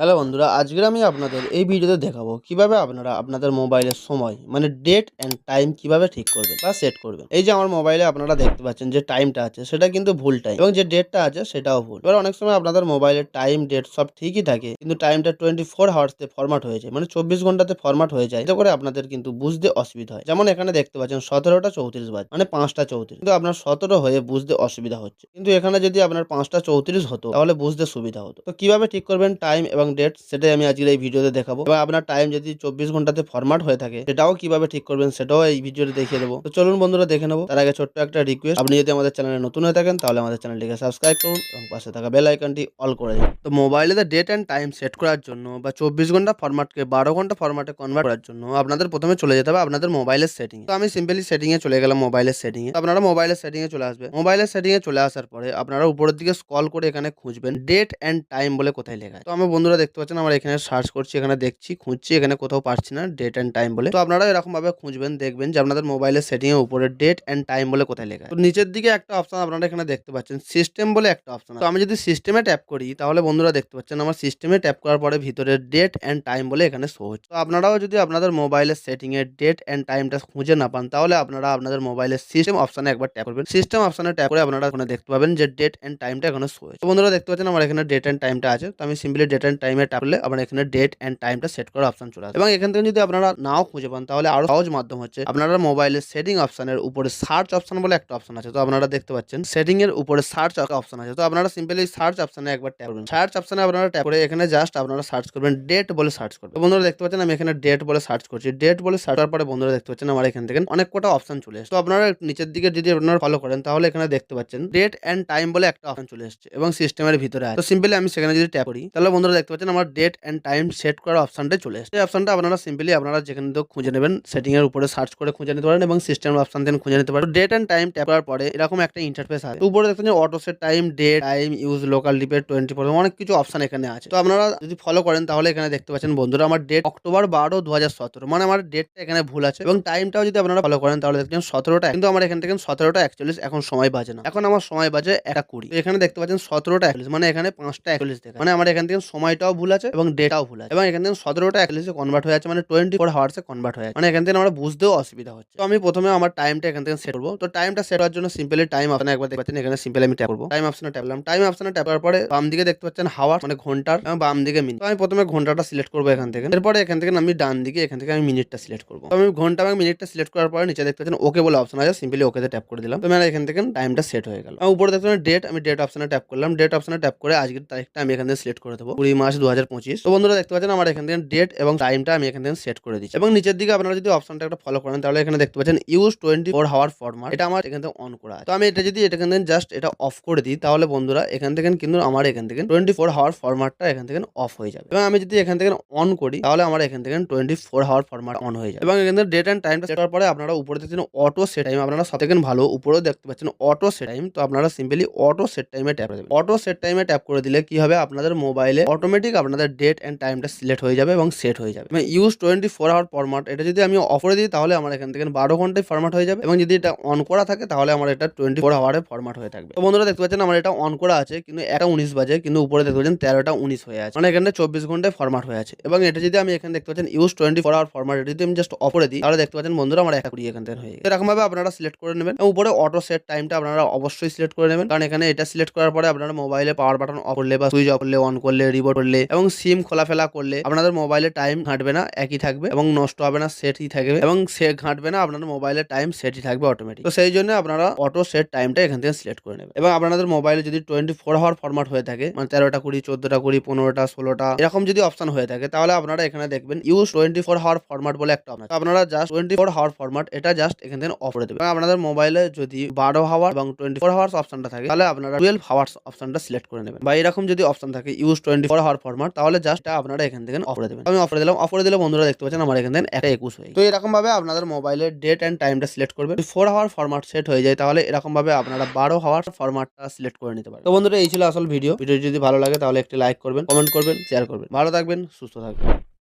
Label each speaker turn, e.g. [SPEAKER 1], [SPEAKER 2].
[SPEAKER 1] Hello বন্ধুরা, আজকের আমি আপনাদের এই ভিডিওতে দেখাবো কীভাবে আপনারা আপনাদের মোবাইলের সময় মানে ডেট অ্যান্ড টাইম কীভাবে ঠিক করবেন বা সেট করবেন। এই যে আমার মোবাইলে আপনারা দেখতে পাচ্ছেন যে টাইমটা আছে, সেটা কিন্তু ভুল টাইম এবং যে ডেটটা আছে সেটাও ভুল। এবার অনেক সময় আপনাদের মোবাইলের টাইম ডেট সব ঠিকই থাকে, কিন্তু টাইমটা টোয়েন্টি ফোর হাওয়ার্সতে ফরম্যাট হয়ে যায় মানে চব্বিশ ঘন্টাতে ফরম্যাট হয়ে যায়। এতে করে আপনাদের কিন্তু বুঝতে অসুবিধা হয়। যেমন এখানে দেখতে পাচ্ছেন সতেরোটা চৌত্রিশ বাজ মানে পাঁচটা চৌত্রিশ। কিন্তু আপনার সতেরো হয়ে বুঝতে অসুবিধা হচ্ছে। কিন্তু এখানে যদি আপনার পাঁচটা চৌত্রিশ হতো, তাহলে বুঝতে সুবিধা হতো। তো কীভাবে ঠিক করবেন টাইম এবং ডেট সেটাই আমি আজকের এই ভিডিওতে দেখাবো। এবং আপনার টাইম যদি চব্বিশ ঘন্টাতে ফরম্যাট হয়ে থাকে, সেটাও কীভাবে ঠিক করবেন সেটাও এই ভিডিওতে দেখিয়ে দেবো। তো চলুন বন্ধুরা, দেখে নেব। তার আগে ছোট্ট একটা রিকোয়েস্ট আপনি যদি আমাদের চ্যানেলে নতুন হয়ে থাকেন, তাহলে আমাদের চ্যানেলটিকে সাবস্ক্রাইব করুন এবং পাশে থাকা বেল আইকনটি অল করে দিন। তো মোবাইলে ডেট অ্যান্ড টাইম সেট করার জন্য বা চব্বিশ ঘণ্টা ফরম্যাটকে বারো ঘণ্টা ফরম্যাটে কনভার্ট করার জন্য আপনাদের প্রথমে চলে যেতে হবে আপনাদের মোবাইলের সেটিং তো আমি সিম্পলি সেটিংয়ে চলে গেলাম মোবাইলের সেটিংয়ে আপনারা মোবাইলের সেটিংয়ে চলে আসবে। মোবাইলের সেটিংয়ে চলে আসার পরে আপনারা উপরের দিকে স্কল করে এখানে খুঁজবেন ডেট অ্যান্ড টাইম বলে কোথায় লেখা তো আমার বন্ধুরা দেখতে পাচ্ছেন, আমরা এখানে সার্চ করছি, এখানে দেখছি, খুঁজছি, এখানে কোথাও পাচ্ছি না ডেট অ্যান্ড টাইম বলে। তো আপনারা এরকম ভাবে খুঁজবেন, দেখবেন যে আপনাদের মোবাইলের সেটিং এর উপরে ডেট অ্যান্ড টাইম বলে কোথায় লেখা। তো নিচের দিকে একটা অপশন আপনারা এখানে দেখতে পাচ্ছেন সিস্টেম বলে একটা অপশন তো আমি যদি সিস্টেমে ট্যাপ করি, তাহলে বন্ধুরা দেখতে পাচ্ছেন, আমার সিস্টেমে ট্যাপ করার পরে ভিতরে ডেট অ্যান্ড টাইম বলে এখানে শো হচ্ছে। তো আপনারাও যদি আপনাদের মোবাইলের সেটিং এর ডেট অ্যান্ড টাইমটা খুঁজে না পান, তাহলে আপনারা আপনাদের মোবাইলের সিস্টেম অপশানে একবার ট্যাপ করবেন। সিস্টেম অপশনে ট্যাপ করে আপনারা এখানে দেখতে পাবেন যে ডেট অ্যান্ড টাইমটা এখানে শো হচ্ছে। বন্ধুরা দেখতে পাচ্ছেন, আমার এখানে ডেট অ্যান্ড টাইমটা আছে। তো আমি সিম্পলি ডেট অ্যান্ড টাইমে ট্যাপ আপনার এখানে ডেট অ্যান্ড টাইমটা সেট করার অপশন চলে আসবে এবং এখান থেকে যদি আপনারা নাও খুঁজে পান, তাহলে আরও সহজ মাধ্যম হচ্ছে আপনারা মোবাইলের সেটিং অপশনের উপরে সার্চ অপশন বলে একটা অপশন আছে। তো আপনারা দেখতে পাচ্ছেন সেটিং এর উপরে সার্চ অপশন আছে। তো আপনারা সিম্পলি সার্চ অপশনে একবার ট্যাপ করবেন। সার্চ অপশনে আপনারা ট্যাপ করে এখানে জাস্ট আপনারা সার্চ করবেন ডেট বলে সার্চ করবেন। বন্ধুরা দেখতে পাচ্ছেন, আমি এখানে ডেট বলে সার্চ করছি। ডেট বলে সার্চ করার পরে বন্ধুরা দেখতে পাচ্ছেন, আমার এখান থেকে অনেক কটা অপশন চলে এসেছে। তো আপনারা নিচের দিকে যদি আপনারা ফলো করেন, তাহলে এখানে দেখতে পাচ্ছেন ডেট অ্যান্ড টাইম বলে একটা অপশন চলে এসেছে এবং সিস্টেমের ভিতরে আছে। তো সিম্পলি আমি সেখানে যদি ট্যাপ করি, তাহলে বন্ধুরা দেখতে পাচ্ছেন আমার ডেট অ্যান্ড টাইম সেট করার অপশানটা চলে এসেছে। এই অপশনটা আপনারা সিম্পলি আপনারা যেখানে তো খুঁজে নেবেন সেটিংয়ের উপরে সার্চ করে খুঁজে নিতে পারেন এবং সিস্টেম অপশন থেকে খুঁজে নিতে পারেন। ডেট অ্যান্ড টাইম ট্যাপ করার পরে এরকম একটা ইন্টারফেস আছে উপরে দেখতে পাচ্ছেন auto set time date time use local ডিপেট twenty four অনেক কিছু অপশন এখানে আছে। তো আপনারা যদি ফলো করেন তাহলে এখানে দেখতে পাচ্ছেন বন্ধুরা আমার ডেট অক্টোবর বারো দু মানে আমার ডেটটা এখানে ভুল আছে এবং টাইমটাও যদি আপনারা ফলো করেন তাহলে দেখছেন সতেরোটা, কিন্তু আমার এখান থেকে সতেরোটা একচল্লিশ, এখন সময় বাজে না। এখন আমার সময় বাজে একটা কুড়ি। এখানে দেখতে পাচ্ছেন সতেরোটা একচল্লিশ মানে এখানে পাঁচটা একচল্লিশ দেখা মানে আমার এখান থেকে সময়টাও ভুল আছে এবং ডেটাও ভুল আছে। এবং এখান থেকে সতেরোটা একচল্লিশে কনভার্ট হয়ে আছে মানে টোয়েন্টি ফোর হাওয়ার্সে কনভার্ট হয়ে মানে এখান থেকে আমরা বুঝতেও অসুবিধা হচ্ছে। তো আমি প্রথমে আমার টাইমটা এখান থেকে সেট করব। তো টাইমটা সেট হওয়ার জন্য সিম্পলি টাইম অপশনে একবার দেখতে পাচ্ছেন, এখানে সিম্পলি আমি ট্যাপ করব। টাইম অপশনে ট্যাপ করলাম। টাইম অপশনে ট্যাপ করার পরে বাম দিকে দেখতে পাচ্ছেন হাওয়ার মানে ঘণ্টার, এবং বাম দিকে মিনিট আমি প্রথমে ঘন্টাটা সিলেক্ট করব এখান থেকে। এরপরে এখান থেকে আমি ডান দিকে, এখান থেকে আমি মিনিটটা সিলেক্ট করব। আমি ঘণ্টা এবং মিনিটটা সিলেক্ট করার পরে নিচে দেখতে পাচ্ছেন ওকে বলে অপশন আছে সিম্পলি ওকেতে ট্যাপ করে দিলাম। তো মানে এখান থেকে টাইমটা সেট হয়ে গেল। উপরে দেখতে পাচ্ছেন ডেট আমি ডেট অপশনে ট্যাপ করলাম। ডেট অপশনে ট্যাপ করে আজকের তারিখটা আমি এখান থেকে সিলেক্ট করে দেবো। কুড়ি মাস দু হাজার পঁচিশ। তো বন্ধুরা দেখতে পাচ্ছেন আমার এখান থেকে ডেট এবং টাইমটা আমি এখান থেকে সেট করে দিচ্ছি। এবং নিচের দিকে আপনারা যদি অপশনটা একটা ফলো করেন, তাহলে এখানে দেখতে পাচ্ছেন use twenty four hour format এটা আমার এখান থেকে অন করা তো আমি এটা যদি এখান থেকে জাস্ট এটা অফ করে দিই, তাহলে বন্ধুরা এখান থেকে কিন্তু আমার এখান থেকে টোয়েন্টি ফোর হাওয়ার ফরম্যাটটা এখান থেকে অফ হয়ে যাবে। এবং আমি যদি এখান থেকে অন করি, তাহলে আমার এখান থেকে twenty four hour format on হয়ে যাবে। এবং এখান থেকে ডেট অ্যান্ড টাইমটা সেট পরে আপনারা উপরে দেখছেন অটো সেট টাইম আপনারা সব থেকে ভালো উপরেও দেখতে পাচ্ছেন অটো সেট টাইম তো আপনারা সিম্পলি অটো সেট টাইমে ট্যাপ করে দেবেন। অটো সেট টাইমে ট্যাপ করে দিলে কি হবে? আপনাদের মোবাইলে অটোমেটিক আপনাদের ডেট অ্যান্ড টাইমটা সিলেক্ট হয়ে যাবে এবং সেট হয়ে যাবে। মানে use twenty four hour format এটা যদি আমি অফ করে দিই, তাহলে আমার এখান থেকে বারো ঘন্টায় ফরম্যাট হয়ে যাবে। এবং যদি এটা অন করা থাকে, তাহলে আমার এটা টোয়েন্টি ফোর আওয়ারে ফরম্যাট হয়ে থাকবে। তো বন্ধুরা, দেখতে পাচ্ছেন আমার এটা অন করা আছে, কিন্তু একটা উনিশ বাজে, কিন্তু উপরে দেখতে পাচ্ছেন তেরোটা উনিশ হয়ে আছে। মানে এখানে চব্বিশ ঘন্টায় ফরম্যাট হয়ে আছে। এবং এটা যদি আমি এখানে দেখতে পাচ্ছেন use twenty four hour format এটা যদি আমি জাস্ট অফ করে দিই, তাহলে দেখতে পাচ্ছেন বন্ধুরা, আমার একটা কুড়ি এখান থেকে হয়ে গেছে। এরকম ভাবে আপনারা সিলেক্ট করে নেবেন। এবং উপরে অটো সেট টাইমটা আপনারা অবশ্যই সিলেক্ট করে নেবেন। কারণ এখানে এটা সিলেক্ট করার পরে আপনারা মোবাইলে পাওয়ার বাটন অফ করলে বা সুইচ অফ করলে অন করলে রিবোট করলে এবং সিম খোলাফেলা করলে আপনাদের মোবাইলে টাইম ঘাঁটবে না, একই থাকবে এবং নষ্ট হবে না সেটই থাকবে এবং সে ঘাঁটবে না, আপনাদের মোবাইলের টাইম সেটই থাকবে অটোমেটিক তো সেই জন্য আপনারা অটো সেট টাইমটা এখান থেকে সিলেক্ট করে নেবেন। এবং আপনাদের মোবাইলে যদি টোয়েন্টি ফোর আওয়ার ফরম্যাট হয়ে থাকে মানে তেরোটা কুড়ি, চোদ্দটা কুড়ি, পনেরোটা, ষোলোটা, এরকম যদি অপশন হয়ে থাকে, তাহলে আপনারা এখানে দেখবেন use twenty four hour format বলে একটা অপশন আপনারা just twenty four hour format এটা জাস্ট এখান থেকে অফ করে দেবেন। আপনাদের মোবাইলে যদি বারো হাওয়ার এবং টোয়েন্টি ফোর হাওয়ার্স অপশনটা থাকে, তাহলে আপনারা টুয়েলভ হাওয়ার্স অপশনটা সিলেক্ট করে নেবেন। বা এরকম যদি অপশন থাকে use twenty four hour format তাহলে জাস্ট আপনারা এখান থেকে অফ করে দেবেন। আমি অফ করে দিলাম অফ করে দিলে বন্ধুরা দেখতে পাচ্ছেন আমার এখান থেকে একটা একুশ হয়ে তো এরকম ভাবে আপনাদের মোবাইলের ডেট অ্যান্ড টাইমটা সিলেক্ট করবেন। ফোর হাওয়ার ফরমাট সেট হয়ে যায়, তাহলে এরকম ভাবে আপনারা বারো হাওয়ার ফরমাটটা সিলেক্ট করে নিতে পারেন তো বন্ধুরা, এই ছিল আসল ভিডিও ভিডিও যদি ভালো লাগে, তাহলে একটি লাইক করবেন কমেন্ট করবেন শেয়ার করবেন। ভালো থাকবেন, সুস্থ থাকবেন।